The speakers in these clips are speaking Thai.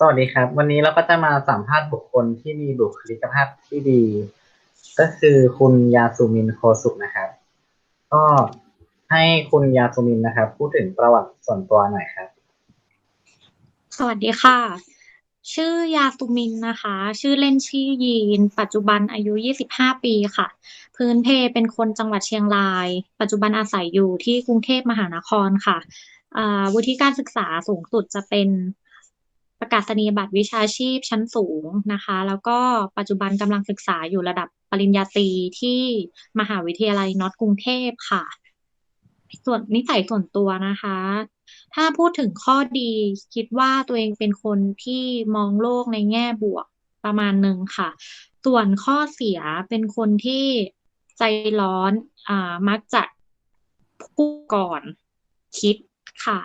สวัสดีครับ วันนี้เราก็จะมาสัมภาษณ์บุคคลที่มีบุคลิกภาพที่ดี ก็คือคุณยาสุมินโคสุกนะครับ ก็ให้คุณยาสุมินนะครับ พูดถึงประวัติส่วนตัวหน่อยครับ สวัสดีค่ะ ชื่อยาสุมินนะคะ ชื่อเล่นชื่อยีน ปัจจุบันอายุ 25 ปีค่ะ พื้นเพเป็นคนจังหวัดเชียงราย ปัจจุบันอาศัยอยู่ที่กรุงเทพมหานครค่ะวุฒิการศึกษาสูงสุดจะเป็น ประกาศนียบัตรวิชาชีพชั้นสูงนะคะ แล้วก็ปัจจุบันกำลังศึกษาอยู่ระดับปริญญาตรีที่มหาวิทยาลัยน็อตกรุงเทพค่ะ ส่วนนิสัยส่วนตัวนะคะ ถ้าพูดถึงข้อดีคิดว่าตัวเองเป็นคนที่มองโลกในแง่บวกประมาณหนึ่งค่ะ ส่วนข้อเสียเป็นคนที่ใจร้อนอ่ามักจะพูดก่อนคิดค่ะ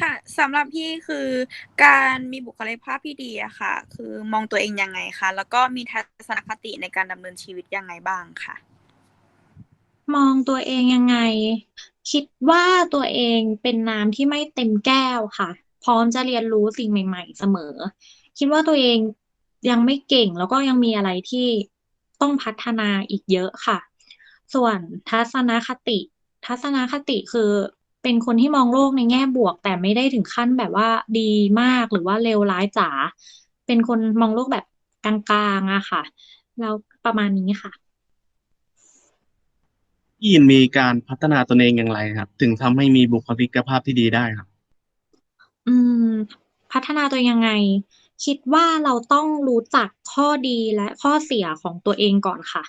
ค่ะสำหรับพี่คือการมีบุคลิกภาพที่ดีอะค่ะ คือมองตัวเองยังไงคะแล้วก็มีทัศนคติในการดำเนินชีวิตยังไงบ้างค่ะ มองตัวเองยังไง คิดว่าตัวเองเป็นน้ำที่ไม่เต็มแก้วค่ะ พร้อมจะเรียนรู้สิ่งใหม่ ๆ เสมอ คิดว่าตัวเองยังไม่เก่งแล้วก็ยังมีอะไรที่ต้องพัฒนาอีกเยอะค่ะ ส่วนทัศนคติ ทัศนคติคือ เป็นคนที่มองโลกในแง่บวก แต่ไม่ได้ถึงขั้นแบบว่าดีมากหรือว่าเลวร้ายจ๋าเป็นคนมองโลกแบบกลางๆอะค่ะ แล้วประมาณนี้ค่ะพี่ยินมีการพัฒนาตนเองอย่างไรครับ ถึงทำให้มีบุคลิกภาพที่ดีได้ครับ อืม พัฒนาตัวเองยังไง คิดว่าเราต้องรู้จักข้อดีและข้อเสียของตัวเองก่อนค่ะ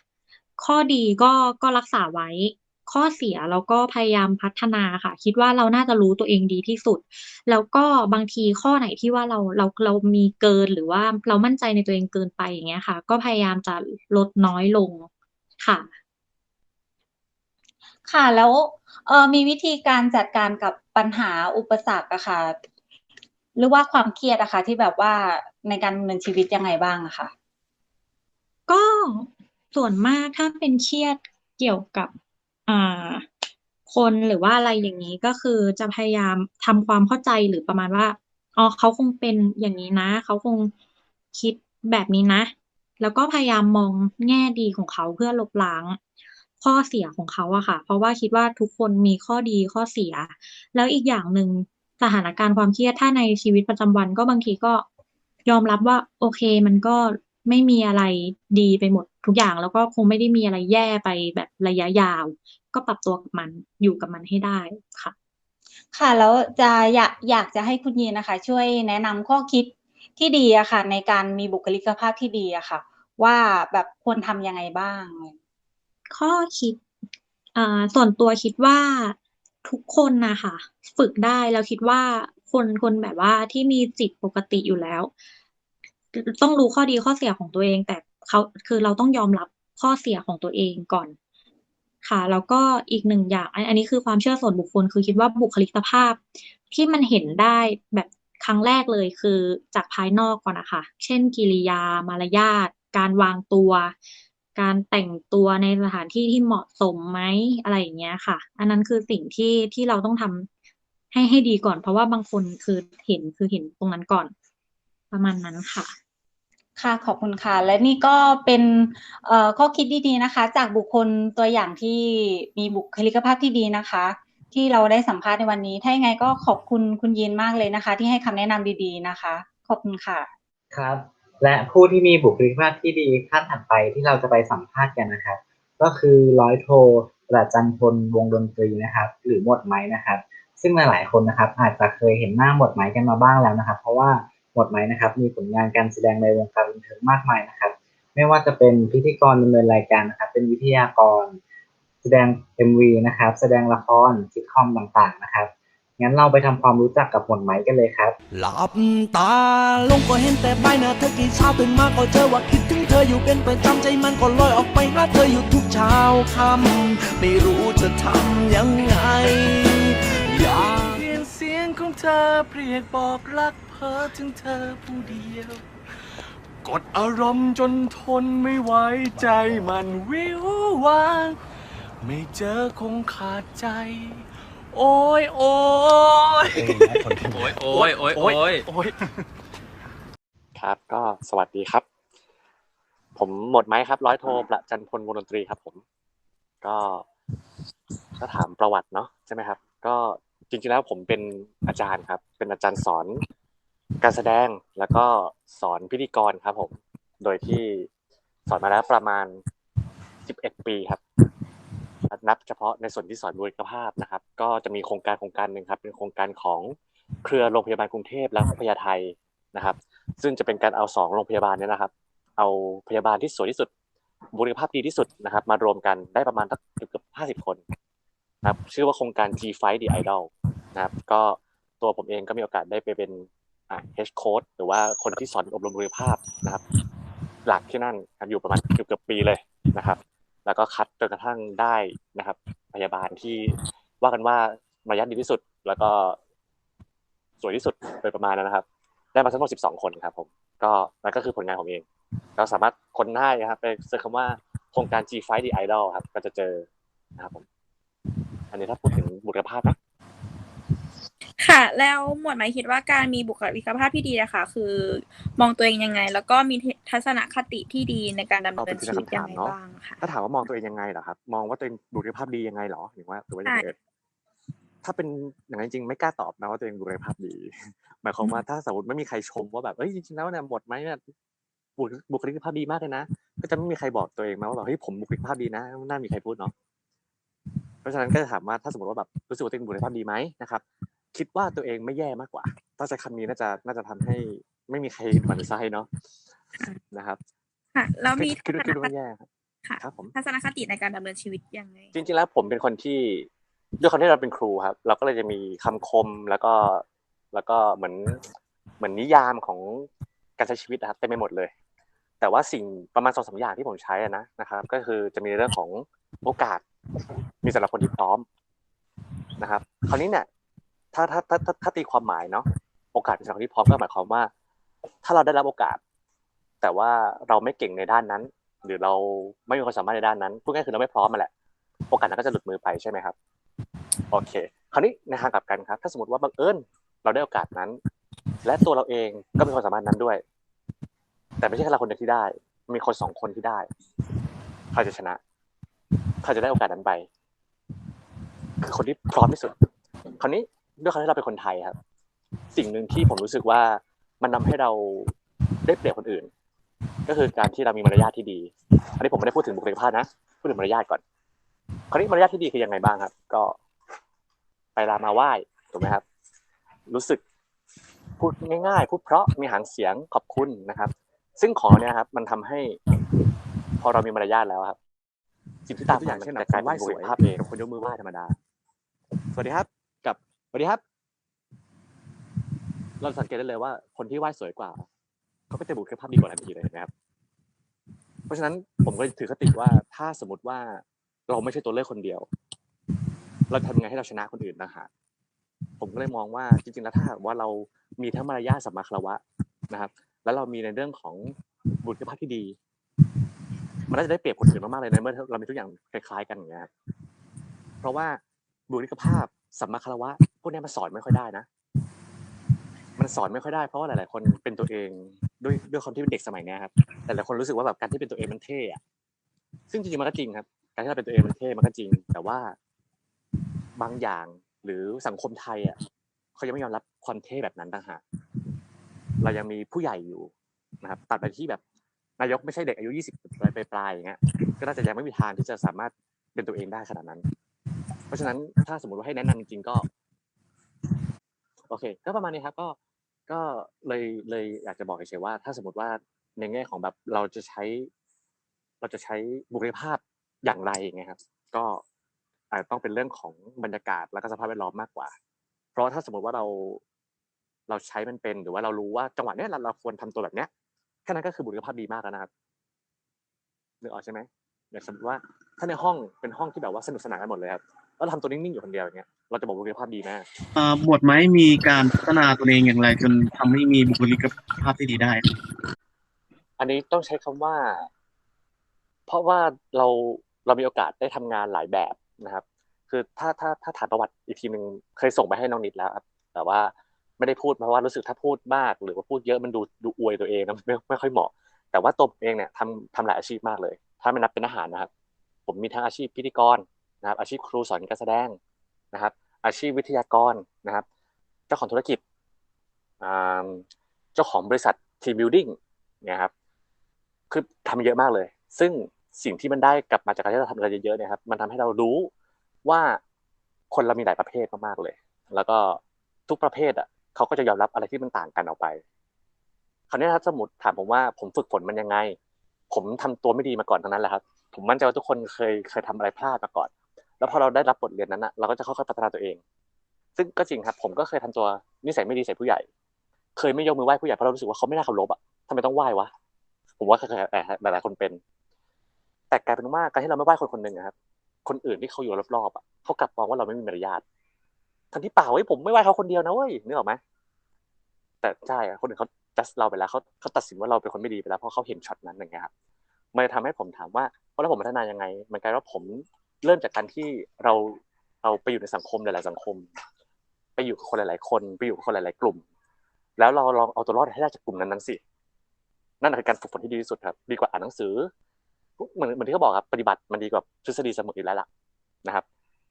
ข้อดีก็ก็รักษาไว้ ข้อเสียเราก็พยายามพัฒนาค่ะ คิดว่าเราน่าจะรู้ตัวเองดีที่สุด แล้วก็บางทีข้อไหนที่ว่าเราเราเรามีเกินหรือว่าเรามั่นใจในตัวเองเกินไปอย่างเงี้ยค่ะ ก็พยายามจะลดน้อยลงค่ะ ค่ะแล้วเอ่อมีวิธีการจัดการกับปัญหาอุปสรรคอะค่ะ หรือว่าความเครียดอะค่ะ ที่แบบว่าในการดำเนินชีวิตยังไงบ้างอะค่ะ ก็ส่วนมากถ้าเป็นเครียดเกี่ยวกับ อ่า คนหรือว่าอะไรอย่างนี้ ก็คือจะพยายามทำความเข้าใจหรือประมาณว่า อ๋อ เขาคงเป็นอย่างนี้นะ เขาคงคิดแบบนี้นะ แล้วก็พยายามมองแง่ดีของเขาเพื่อลบล้าง ข้อเสียของเขาอะค่ะ เพราะว่าคิดว่าทุกคนมีข้อดีข้อเสีย แล้วอีกอย่างหนึ่งสถานการณ์ความเครียด ถ้าในชีวิตประจำวันก็บางทีก็ยอมรับว่า โอเค มันก็ ไม่มีอะไรดีไปหมดทุกอย่าง แล้วก็คงไม่ได้มีอะไรแย่ไปแบบระยะยาว ก็ปรับตัวกับมันอยู่กับมันให้ได้ค่ะ ค่ะ แล้วจะอยากอยากจะให้คุณยีนนะคะ ช่วยแนะนำข้อคิดที่ดีอะค่ะ ในการมีบุคลิกภาพที่ดีอะค่ะ ว่าแบบควรทำยังไงบ้าง ข้อคิดอ่าส่วนตัวคิดว่าทุกคนนะคะฝึกได้แล้วคิดว่าคนคนแบบว่าที่มีจิตปกติอยู่แล้ว ต้องรู้ข้อดีข้อเสียของตัวเอง แต่เขาคือเราต้องยอมรับข้อเสียของตัวเองก่อน ค่ะ แล้วก็อีกหนึ่งอย่าง อันนี้คือความเชื่อส่วนบุคคล คือคิดว่าบุคลิกภาพ ที่มันเห็นได้แบบครั้งแรกเลยคือจากภายนอกก่อนนะคะ เช่น กิริยา มารยาท การวางตัว การแต่งตัวในสถานที่ที่เหมาะสมไหมอะไรอย่างเงี้ยค่ะ อันนั้นคือสิ่งที่ที่เราต้องทำให้ให้ดีก่อน เพราะว่าบางคนคือเห็นคือเห็นตรงนั้นก่อน ประมาณนั้นค่ะ ค่ะขอบคุณค่ะ และนี่ก็เป็นข้อคิดดีๆนะคะ จากบุคคลตัวอย่างที่มีบุคลิกภาพที่ดีนะคะ ที่เราได้สัมภาษณ์ในวันนี้ ถ้ายังไงก็ขอบคุณคุณยินมากเลยนะคะ ที่ให้คำแนะนำดีๆนะคะ ขอบคุณค่ะครับ และผู้ที่มีบุคลิกภาพที่ดีขั้นถัดไปที่เราจะไปสัมภาษณ์กันนะครับ ก็คือร้อยโทประจันพลวงดนตรีนะครับ หรือหมวดไม้นะครับ ซึ่งหลายๆคนนะครับ อาจจะเคยเห็นหน้าหมวดไม้กันมาบ้างแล้วนะครับ เพราะว่า หมดไหมนะครับ มีผลงานการแสดงในวงการบันเทิงมากมายนะครับ ไม่ว่าจะเป็นพิธีกรดำเนินรายการนะครับ เป็นวิทยากร แสดง MV นะครับ แสดงละครซิทคอมต่างๆนะครับ งั้นเราไปทำความรู้จักกับหมวดไหมกันเลยครับ หลับตาลงก็เห็นแต่ใบหน้าเธอกี่เช้าตื่นมาก็เจอว่าคิดถึงเธออยู่เป็นประจำใจมันก็ลอยออกไปหาเธออยู่ทุกเช้าค่ำไม่รู้จะทำยังไงอยากเปลี่ยนเสียงของเธอเรียกบอกรักพ อถึงเธอผู้เดียว กดอารมณ์จนทนไม่ไหวใจมันวิววาง ไม่เจอคงขาดใจ โอ้ยโอ้ยเองนะคนโอ้ยโอ้ยโอ้ยโอ้ยโอ้ยครับก็สวัสดีครับ ผมหมดไหมครับ ร้อยโทประจันพลวงดนตรีครับ ผม ก็ถ้าถามประวัติเนาะใช่ไหมครับ ก็จริงๆแล้วผมเป็นอาจารย์ครับ เป็นอาจารย์สอน การแสดงแล้วก็สอนพิธีกรครับ ผม โดยที่สอนมาแล้วประมาณ11ปีครับ นับเฉพาะในส่วนที่สอนบุคลิกภาพนะครับ ก็จะมีโครงการโครงการหนึ่งครับ เป็นโครงการของเครือโรงพยาบาลกรุงเทพและพญาไทยนะครับ ซึ่งจะเป็นการเอาสองโรงพยาบาลเนี้นะครับ เอาพยาบาลที่สวยที่สุดบุคลิกภาพดีที่สุดนะครับ มารวมกันได้ประมาณสักเกือบห้าสิบคนนะครับชื่อว่าโครงการ G Fight the Idol นะครับ ก็ตัวผมเองก็มีโอกาสได้ไปเป็น อ่า H Coach หรือว่าคนที่สอนอบรมบุคลิกภาพนะครับ หลักที่นั่นครับอยู่ประมาณเกือบเกือบปีเลยนะครับ แล้วก็คัดจนกระทั่งได้นะครับ พยาบาลที่ว่ากันว่ามารยาทดีที่สุด แล้วก็สวยที่สุดโดยประมาณนั้นนะครับ ได้มาทั้งหมด12 คนครับ ผมก็นั่นก็คือผลงานผมเองก็สามารถคนได้นะครับไปเสิร์ชคำว่าโครงการ G Fight the Idol ครับ ก็จะเจอนะครับผม อันนี้ถ้าพูดถึงบุคลิกภาพนะ ค่ะ แล้วหมวดหมายคิดว่าการมีบุคลิกภาพที่ดีนะคะคือ มองตัวเองยังไง แล้วก็มีทัศนคติที่ดีในการดำเอาเนิเป็นนทีชีละวิตคำยัถางมไงเนาะบ้างค่ะถ้าถามว่ามองตัวเองยังไงเหรอครับ มองว่าตัวเองบุคลิกภาพดียังไงเหรอหรือว่าหรือว่ายังไงเอ่ยถ้าเป็นอย่างนั้นจริงๆไม่กล้าตอบนะว่าตัวเองบุคลิกภาพดี หมายความว่าถ้าสมมติไม่มีใครชมว่าแบบเอ้ยจริงๆแล้วเนี่ยหมดไหมเนี่ยบุคบุคลิกภาพดีมากเลยนะก็จะไม่มีใครบอกตัวเองมาว่าแบบเฮ้ยผมบุคลิกภาพดีนะน่ามีใครพูดเนาะเพราะฉะนั้นก็จะถามว่าถ้าสมมติว่าแบบรู้สึกว่าตัวเองบุคลิกภาพดีไหมนะครับ คิดว่าตัวเองไม่แย่มากกว่าต้องใช้คำนี้น่าจะน่าจะทำให้ไม่มีใครหมั่นไส้เนาะนะครับ ค่ะแล้วมีคิดทัว่าศคิดนว่าคไม่ติแย่ครับค่ะครับผมทัศนคติในการดำเนินชีวิตยังไงจริงๆแล้วผมเป็นคนที่ด้วยความที่เราเป็นครูครับ เราก็เลยจะมีคำคมแล้วก็แล้วก็เหมือนเหมือนนิยามของการใช้ชีวิตนะครับเต็มไปหมดเลย แต่ว่าสิ่งประมาณสองสามอย่างที่ผมใช้อะนะนะครับ ก็คือจะมีเรื่องของโอกาส มีสำหรับคนที่พร้อมนะครับ คราวนี้เนี่ย ถ้าถ้าถ้าถ้าถ้าตีความหมายเนาะโอกาสเป็นสำหรับคนที่พร้อมก็หมายความว่า ถ้าเราได้รับโอกาส แต่ว่าเราไม่เก่งในด้านนั้น หรือเราไม่มีความสามารถในด้านนั้นพูดง่ายคือเราไม่พร้อมมาแหละ โอกาสนั้นก็จะหลุดมือไปใช่ไหมครับ โอเค คราวนี้ในทางกลับกันครับ ถ้าสมมติว่าบังเอิญเราได้โอกาสนั้น และตัวเราเองก็มีความสามารถนั้นด้วย แต่ไม่ใช่แค่เราคนเดียวที่ได้ มีคนสองคนที่ได้ใครจะชนะใครจะได้โอกาสนั้นไปคือคนที่พร้อมที่สุด คราวนี้ ด้วยความที่เราเป็นคนไทยครับ สิ่งหนึ่งที่ผมรู้สึกว่ามันทำให้เราได้เปรียบคนอื่น ก็คือการที่เรามีมารยาทที่ดี อันนี้ผมไม่ได้พูดถึงบุคลิกภาพนะพูดถึงมารยาทก่อน คราวนี้มารยาทที่ดีคือยังไงบ้างครับ ก็ ไปลามาไหว้ถูกไหมครับ รู้สึกพูดง่าย ๆ พูดเพราะมีหางเสียงขอบคุณนะครับ ซึ่งของเนี้ยครับ มันทำให้ พอเรามีมารยาทแล้วครับสิ่งที่ตามมามันจะกายเป็นบุคลิกภาพเองกับคนยกมือไหว้ธรรมดา สวัสดีครับ วัสดีครับ เราสังเกตได้เลยว่าคนที่ไหว้สวยกว่าเขาก็จะบุคลิกภาพดีกว่าทันทีเลยนะครับ เพราะฉะนั้นผมก็ถือคติว่าถ้าสมมติว่าเราไม่ใช่ตัวเลือกคนเดียว เราทำยังไงให้เราชนะคนอื่นต่างหากผมก็เลยมองว่าจริงๆแล้วถ้าหากว่าเรามีทั้งมารยาทสัมมาคารวะนะครับ แล้วเรามีในเรื่องของบุคลิกภาพที่ดี มันน่าจะได้เปรียบคนอื่นมากๆเลยนะเมื่อเรามีทุกอย่างคล้ายๆกันอย่างเงี้ยครับเพราะว่าบุคลิกภาพสัมมาคารวะ พวกนี้มันสอนไม่ค่อยได้นะ มันสอนไม่ค่อยได้เพราะว่าหลาย ๆ คนเป็นตัวเองด้วยด้วยความที่เป็นเด็กสมัยเนี้ยครับแต่หลายคนรู้สึกว่าแบบการที่เป็นตัวเองมันเท่อะซึ่งจริงๆมันก็จริงครับ การที่เราเป็นตัวเองมันเท่มันก็จริง แต่ว่าบางอย่างหรือสังคมไทยอะเขายังไม่ยอมรับความเท่แบบนั้นต่างหากเรายังมีผู้ใหญ่อยู่นะครับ ตัดไปที่แบบนายกไม่ใช่เด็กอายุยี่สิบปลายปลายอย่างเงี้ยก็น่าจะยังไม่มีทางที่จะสามารถเป็นตัวเองได้ขนาดนั้น เพราะฉะนั้นถ้าสมมติว่าให้แนะนำจริงๆก็ โอเค ก็ประมาณนี้ครับก็ก็เลยเลยอยากจะบอกเฉยๆว่า ถ้าสมมติว่าในแง่ของแบบเราจะใช้ เราจะใช้บุคลิกภาพอย่างไรไงครับ ก็อาจจะต้องเป็นเรื่องของบรรยากาศแล้วก็สภาพแวดล้อมมากกว่า เพราะถ้าสมมติว่าเราเราใช้มันเป็นหรือว่าเรารู้ว่าจังหวะเนี้ยเราเราควรทำตัวแบบเนี้ยแค่นั้นก็คือบุคลิกภาพดีมากแล้วนะครับนึกออกใช่ไหมอย่างสมมติว่าถ้าในห้องเป็นห้องที่แบบว่าสนุกสนานกันหมดเลยครับ แล้วเราทำตัวนิ่งๆอยู่คนเดียวอย่างเงี้ยเราจะบอกบุคลิกภาพดีมากเอ่อหมวดไม้มีการพัฒนาตัวเองอย่างไร จนทำให้มีบุคลิกภาพที่ดีได้ครับอันนี้ต้องใช้คำว่า เพราะว่าเราเรามีโอกาสได้ทำงานหลายแบบนะครับคคือถ้าถ้าถ้าถามประวัติอีกทีหนึ่งเคยส่งไปให้น้องนิดแล้วครับแต่ว่าไม่ได้พูดเพราะว่ารู้สึกถ้าพูดมาก หรือว่าพูดเยอะมันดูดูอวยตัวเองนะไม่ไม่ค่อยเหมาะ แต่ว่าตัวผมเองเนี่ยทำทำหลายอาชีพมากเลย ถ้าไม่นับเป็นอาหารนะครับ ผมมีทั้งอาชีพพิธีกร นะครับ อาชีพครูสอนการแสดงนะครับ อาชีพวิทยากรนะครับ เจ้าของธุรกิจเจ้าของบริษัททีบิ l ดิ้งเนี่ยครับคือทำเยอะมากเลย ซึ่งสิ่งที่มันได้กลับมาจากการที่เราทำอะไรเยอะๆเนี่ยครับ มันทำให้เรารู้ว่าคนเรามีหลายประเภทมากๆเลย แล้วก็ทุกประเภทอะเขาก็จะยอมรับอะไรที่มันต่างกันออกไป คราวนี้ถ้าสมมติถามผมว่าผมฝึกฝนมันยังไง ผมทำตัวไม่ดีมาก่อนทั้งนั้นแหละครับ ผมมั่นใจว่าทุกคนเคยเคยทำอะไรพลาดมาก่อน แล้วพอเราได้รับบทเรียนนั้นอะเราก็จะค่อยๆพัฒนาตัวเอง ซึ่งก็จริงครับ ผมก็เคยทำตัวนิสัยไม่ดีใส่ผู้ใหญ่ เคยไม่ยกมือไหว้ผู้ใหญ่เพราะเรารู้สึกว่าเขาไม่น่าเคารพอะทำไมต้องไหว้วะผมว่าหลายหลายๆคนเป็น แต่กลายเป็นว่าการที่เราไม่ไหว้คนคนหนึ่งอะครับ คนอื่นที่เขาอยู่รอบๆอะเขากลับมองว่าเราไม่มีมารยาททั้งที่เปล่าเว้ยผมไม่ไหว้เขาคนเดียวนะเว้ยนึกออกไหมแต่ใช่อะคนอื่นเขาจัดเราไปแล้วเขาเขาตัดสินว่าเราเป็นคนไม่ดีไปแล้วเพราะเขาเห็นช็อตนั้นอย่างเงี้ยครับมันทำให้ผมถามว่าเพราะแล้วผมพัฒนายังไง มันกลายว่าผม เริ่มจากการที่เราเราไปอยู่ในสังคมหลาย ๆ สังคม ไปอยู่กับคนหลาย ๆ คนไปอยู่กับคนหลาย ๆ กลุ่ม แล้วเราลองเอาตัวรอดให้ได้จากกลุ่มนั้นๆสินั่นคือการฝึกฝนที่ดีที่สุดครับ ดีกว่าอ่านหนังสือเหมือนเหมือนที่เขาบอกครับปฏิบัติมันดีกว่าทฤษฎีเสมออยู่แล้วล่ะนะครับ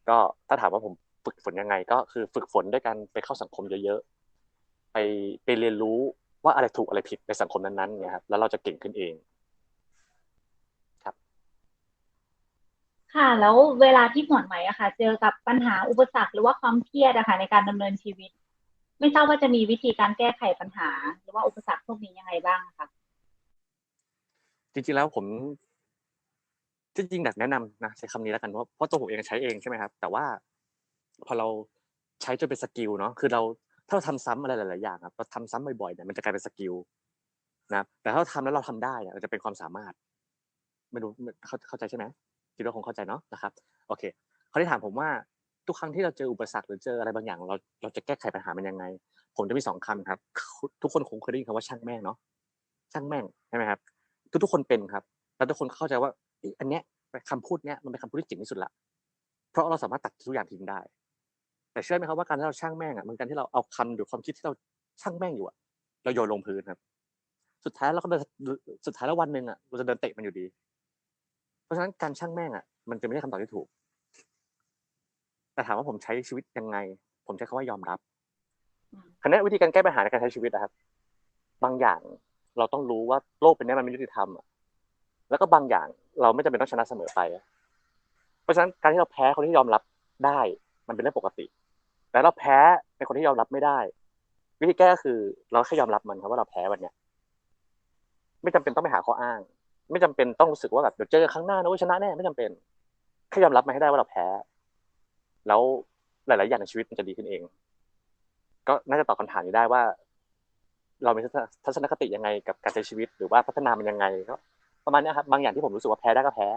ก็ถ้าถามว่าผมฝึกฝนยังไง ก็คือฝึกฝนด้วยการไปเข้าสังคมเยอะ ๆ ไปไปเรียนรู้ว่าอะไรถูกอะไรผิดในสังคมนั้นๆเนี่ยครับแล้วเราจะเก่งขึ้นเอง ค่ะ แล้วเวลาที่หมวดไหมอะค่ะ เจอกับปัญหาอุปสรรคหรือว่าความเครียดอะค่ะในการดำเนินชีวิต ไม่ทราบว่าจะมีวิธีการแก้ไขปัญหา หรือว่าอุปสรรคพวกนี้ยังไงบ้างคะจริงๆแล้วผมจริงๆอยากแนะนำนะใช้คำนี้แล้วกันเพราะเพราะตัวผมเองใช้เองใช่ไหมครับ แต่ว่าพอเราใช้จนเป็นสกิลเนาะคือเราถ้าเราทำซ้ำอะไรหลายๆอย่างครับเราทำซ้ำบ่อยๆเนี่ยมันจะกลายเป็นสกิลนะแต่ถ้าเราทำแล้วเราทำได้เนี่ยมันจะเป็นความสามารถไม่รู้เข้าเข้าใจใช่ไหม คิดว่าคงเข้าใจเนาะนะครับโอเคเขาได้ถามผมว่าทุกครั้งที่เราเจออุปสรรคหรือเจออะไรบางอย่าง เราเราจะแก้ไขปัญหามันยังไง ผมจะมีสองคำครับ ทุกคนคงเคยได้ยินคำว่าช่างแม่งเนาะช่างแม่งใช่ไหมครับ ทุกทุกๆคนเป็นครับ แล้วทุกคนเข้าใจว่าอันเนี้ยคำพูดเนี้ยมันเป็นคำพูดที่เจ๋งที่สุดละเพราะเราสามารถตัดทุกอย่างทิ้งได้ แต่เชื่อไหมครับว่าการที่เราช่างแม่งอะมันการที่เราเอาคำหรือความคิดที่เราช่างแม่งอยู่อะเราโยนลงพื้นครับ สุดท้ายเราก็เดินสุดท้ายแล้ววันหนึ่งอะเราจะเดินเตะมันอยู่ดี ราะฉะนั้นการช่างแม่งอะมันจะไม่ใช่คำตอบที่ถูก แต่ถามว่าผมใช้ชีวิตยังไง ผมใช้คำว่ายอมรับคราวนี้วิธีการแก้ปัญหาในการใช้ชีวิตนะครับ บางอย่างเราต้องรู้ว่าโลกเป็นนี้มันไม่ยุติธรรมอะแล้วก็บางอย่างเราไม่จำเป็นต้องชนะเสมอไป เพราะฉะนั้นการที่เราแพ้คนที่ยอมรับได้ มันเป็นเรื่องปกติ แต่เราแพ้ในคนที่ยอมรับไม่ได้ วิธีแก้ก็คือ เราแค่ยอมรับมันครับว่าเราแพ้วันเนี้ย ไม่จำเป็นต้องไปหาข้ออ้าง ไม่จำเป็นต้องรู้สึกว่าแบบเดี๋ยวเจอครั้งหน้านะว่าชนะแน่ไม่จำเป็นแค่ยอมรับมาให้ได้ว่าเราแพ้ แล้วหลาย ๆ อย่างในชีวิตมันจะดีขึ้นเอง ก็น่าจะตอบคำถามนี้ได้ว่า เรามีทัศนคติยังไงกับการใช้ชีวิต หรือว่าพัฒนามันยังไงก็ประมาณนี้ครับ บางอย่างที่ผมรู้สึกว่าแพ้ได้ก็แพ้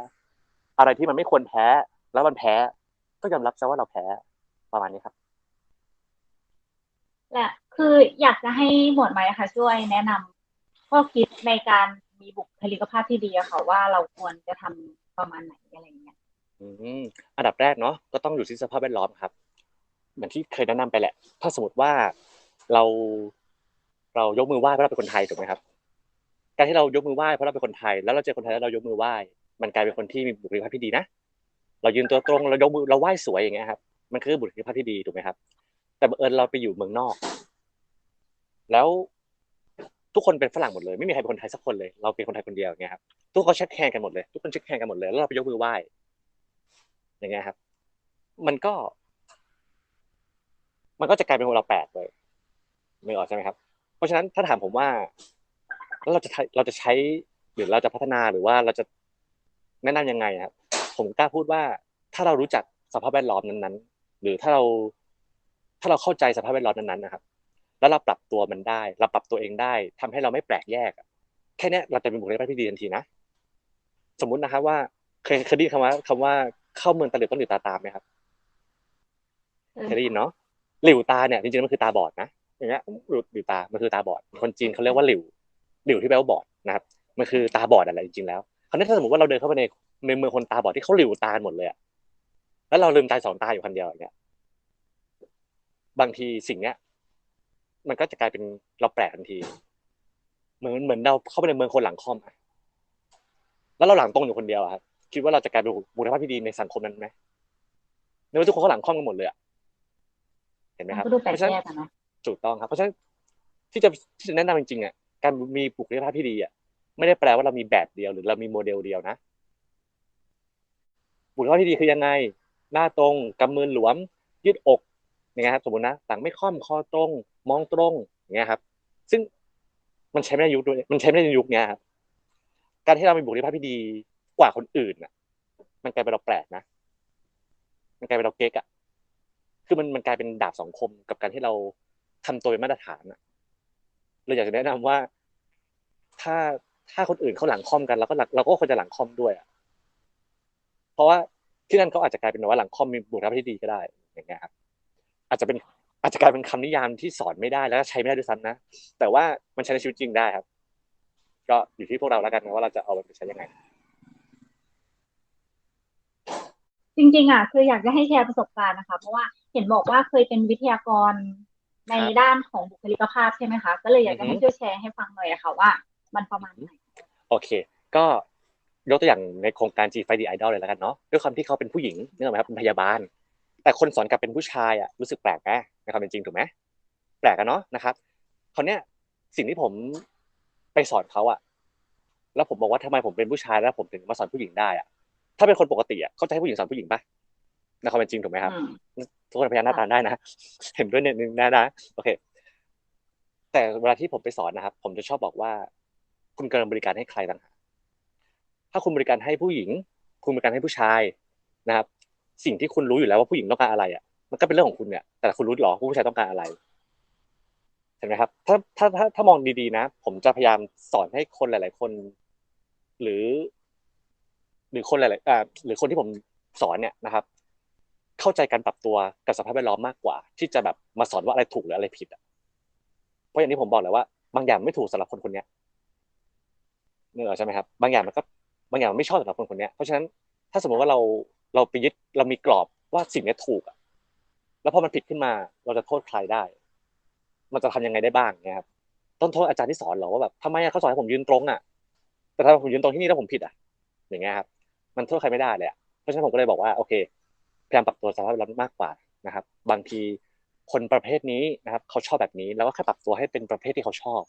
อะไรที่มันไม่ควรแพ้ แล้วมันแพ้ก็ยอมรับซะว่าเราแพ้ประมาณนี้ครับและคืออยากจะให้หมวดไหมอะค่ะช่วยแนะนำข้อคิดในการ มีบุคลิกภาพที่ดีอะค่ะว่าเราควรจะทำประมาณไหนอะไรเงี้ยอืมอันดับแรกเนาะก็ต้องอยู่ที่สภาพแวดล้อมครับ เหมือนที่เคยแนะนำไปแหละ ถ้าสมมติว่าเรา เรายกมือไหว้เพราะเราเป็นคนไทยถูกไหมครับ การที่เรายกมือไหว้เพราะเราเป็นคนไทย แล้วเราเจอคนไทยแล้วเรายกมือไหว้ มันกลายเป็นคนที่มีบุคลิกภาพที่ดีนะ เรายืนตัวตรงเรายกมือเราไหว้สวยอย่างเงี้ยครับ มันคือบุคลิกภาพที่ดีถูกไหมครับ แต่บังเอิญเราไปอยู่เมืองนอก แล้ว ทุกคนเป็นฝรั่งหมดเลยไม่มีใครเป็นคนไทยสักคนเลย เราเป็นคนไทยคนเดียวเงี้ยครับทุกคนเช็คแฮนกันหมดเลย ทุกคนเช็คแฮนกันหมดเลยแล้วเราไปยกมือไหว้อย่างเงี้ยครับ มันก็ มันก็จะกลายเป็นคนเราแปลกเลยไม่ออกใช่ไหมครับ เพราะฉะนั้นถ้าถามผมว่าแล้วเราจะใช้เราจะใช้หรือเราจะพัฒนาหรือว่าเราจะแนะนำยังไงครับ ผมกล้าพูดว่าถ้าเรารู้จักสภาพแวดล้อมนั้นๆ หรือถ้าเรา ถ้าเราเข้าใจสภาพแวดล้อมนั้นๆนะครับ แล้วเราปรับตัวมันได้ เราปรับตัวเองได้ทำให้เราไม่แปลกแยกอะแค่เนี้ยเราจะเป็นบุคลิกภาพที่ดีทันทีนะ สมมุตินะครับว่าเคยเคยได้ยินคำว่าคำว่าเข้าเมืองตะหลิวต้องหลิวตาตามไหมครับเคยได้ยินเนาะหลิวตาเนี่ยจริงๆมันคือตาบอดนะอย่างเงี้ยหลิวหลิวตามันคือตาบอด คนจีนเขาเรียกว่าหลิวหลิวที่แปลว่าบอดนะครับมันคือตาบอดอะไรจริงๆแล้วคราวนี้ถ้าสมมติว่าเราเดินเข้าไปในในเมืองคนตาบอดที่เขาหลิวตาหมดเลยอะแล้วเราลืมตาสองตาอยู่คนเดียวอย่างเงี้ยบางทีสิ่งเนี้ย มันก็จะกลายเป็นเราแปลกทันที เหมือนเหมือนเราเข้าไปในเมืองคนหลังคอมอะแล้วเราหลังตรงอยู่คนเดียวอะครับคิดว่าเราจะกลายเป็นบุคลิกภาพที่ดีในสังคมนั้นไหมในเมื่อทุกคนเขาหลังคอมกันหมดเลยอะเห็นไหมมันครับก็ดูแปลเพกราะฉะนั้นแยกอะเนาะถูกต้องครับ เพราะฉะนั้นที่จะที่จะแนะนำจริงๆอะการมีบุคลิกภาพที่ดีอะไม่ได้แปลว่าเรามีแบบเดียวหรือเรามีโมเดลเดียวนะบุคลิกภาพที่ดีคือยังไง หน้าตรงกำมือหลวม ยืดอกอย่างเงี้ยครับ สมมตินะหลังไม่ค่อมคอตรง มองตรงอย่างเงี้ยครับ ซึ่งมันใช้ไม่ได้ยุคด้วยมันใช้ไม่ได้ในยุคเนี้ยครับการที่เรามีบุคลิกภาพที่ดีกว่าคนอื่นอะ มันกลายเป็นเราแปลกนะ มันกลายเป็นเราเก๊กอะ คือมันมันกลายเป็นดาบสองคมกับการที่เราทำตัวเป็นมาตรฐานอะเราอยากจะแนะนำว่า ถ้าถ้าคนอื่นเขาหลังคอมกันเราก็หลังเราก็ควรจะหลังคอมด้วยอะเพราะว่าที่นั่นเขาอาจจะกลายเป็นว่าหลังคอมมีบุคลิกภาพที่ดีก็ได้ อย่างเงี้ยครับ อาจจะเป็น อาจจะกลายเป็นคำนิยามที่สอนไม่ได้แล้วก็ใช้ไม่ได้ด้วยซ้ำนะแต่ว่ามันใช้ในชีวิตจริงได้ครับ ก็อยู่ที่พวกเราแล้วกันนะว่าเราจะเอามันไปใช้ยังไง จริงๆอะคืออยากจะให้แชร์ประสบการณ์นะคะ เพราะว่าเห็นบอกว่าเคยเป็นวิทยากรในครับด้านของบุคลิกภาพใช่ไหมคะ ก็เลยอยากจะอือฮึให้ช่วยแชร์ให้ฟังหน่อยอะค่ะว่า มันประมาณไหนโอเค ก็ยกตัวอย่างในโครงการ G 5 D Idol เลยแล้วกันเนาะด้วยความที่เขาเป็นผู้หญิงนึกออกไหมครับเป็นพยาบาล แต่คนสอนกลับเป็นผู้ชายอะรู้สึกแปลกไหมในความเป็นจริงถูกไหมแปลกกันเนาะนะครับคราวเนี้ยสิ่งที่ผมไปสอนเขาอะ แล้วผมบอกว่าทำไมผมเป็นผู้ชายแล้วผมถึงมาสอนผู้หญิงได้อะ ถ้าเป็นคนปกติอะเขาจะให้ผู้หญิงสอนผู้หญิงปะในความเป็นจริงถูกไหมครับอืมทุกคนพยานหน้าตาได้นะเห็นด้วยเนี่ยนึงนะนะโอเค แต่เวลาที่ผมไปสอนนะครับ ผมจะชอบบอกว่า คุณกำลังบริการให้ใครต่างหากถ้าคุณบริการให้ผู้หญิง คุณบริการให้ผู้ชายนะครับ สิ่งที่คุณรู้อยู่แล้วว่าผู้หญิงต้องการอะไรอะมันก็เป็นเรื่องของคุณเนี่ยแต่คุณรู้หรอว่าผู้ชายต้องการอะไรเห็นไหมครับ ถ้าถ้าถ้าถ้ามองดีๆนะ ผมจะพยายามสอนให้คนหลาย ๆ คน หรือ หรือคนหลายๆอ่าหรือคนที่ผมสอนเนี่ยนะครับ เข้าใจการปรับตัวกับสภาพแวดล้อมมากกว่า ที่จะแบบมาสอนว่าอะไรถูกหรืออะไรผิดอะเพราะอย่างที่ผมบอกเลยว่า บางอย่างไม่ถูกสำหรับคนคนเนี้ยนึกออกใช่ไหมครับ บางอย่างมันก็บางอย่างมันไม่ชอบสำหรับคนคนเนี้ยเพราะฉะนั้นถ้าสมมติว่าเรา เราไปยึดเรามีกรอบว่าสิ่งนี้ถูกอะแล้วพอมันผิดขึ้นมา เราจะโทษใครได้ มันจะทำยังไงได้บ้างเนี่ยครับต้องโทษอาจารย์ที่สอนเรอว่าแบบทำไมเขาสอนให้ผมยืนตรงอะ แต่ถ้าผมยืนตรงที่นี่แล้วผมผิดอะ อย่างเงี้ยครับ มันโทษใครไม่ได้เลยเพราะฉะนั้นผมก็เลยบอกว่าโอเคพยายามปรับตัวสภาพแวดล้อมมากกว่านะครับ บางทีคนประเภทนี้นะครับ เขาชอบแบบนี้แล้วก็แค่ปรับตัวให้เป็นประเภทที่เขาชอบ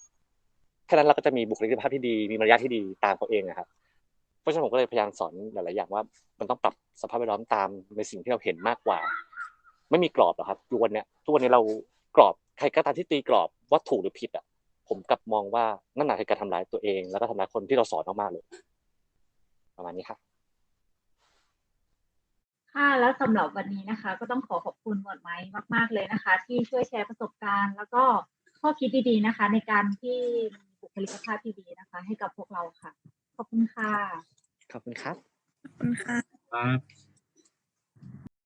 แค่นั้นเราก็จะมีบุคลิกภาพที่ดีมีมารยาทที่ดีตามเขาเองนะครับ ราะฉะนั้นผมก็เลยพยายามสอนหลายๆอย่างว่า มันต้องปรับสภาพแวดล้อมตามในสิ่งที่เราเห็นมากกว่า ไม่มีกรอบหรอกครับทุกวันเนี้ยทุกวันนี้เรากรอบใครก็ตามที่ตีกรอบว่าถูกหรือผิดอะผมกลับมองว่านั่นน่ะคือการทำร้ายตัวเอง แล้วก็ทำร้ายคนที่เราสอนมากๆเลย ประมาณนี้ครับค่ะแล้วสำหรับวันนี้นะคะ ก็ต้องขอขอบคุณหมวดไม้มาก ๆ เลยนะคะ ที่ช่วยแชร์ประสบการณ์ แล้วก็ข้อคิดดีๆนะคะ ในการที่บุคลิกภาพที่ดีนะคะ ให้กับพวกเราค่ะ ขอบคุณค่ะ ขอบคุณครับ ขอบคุณค่ะ ครับ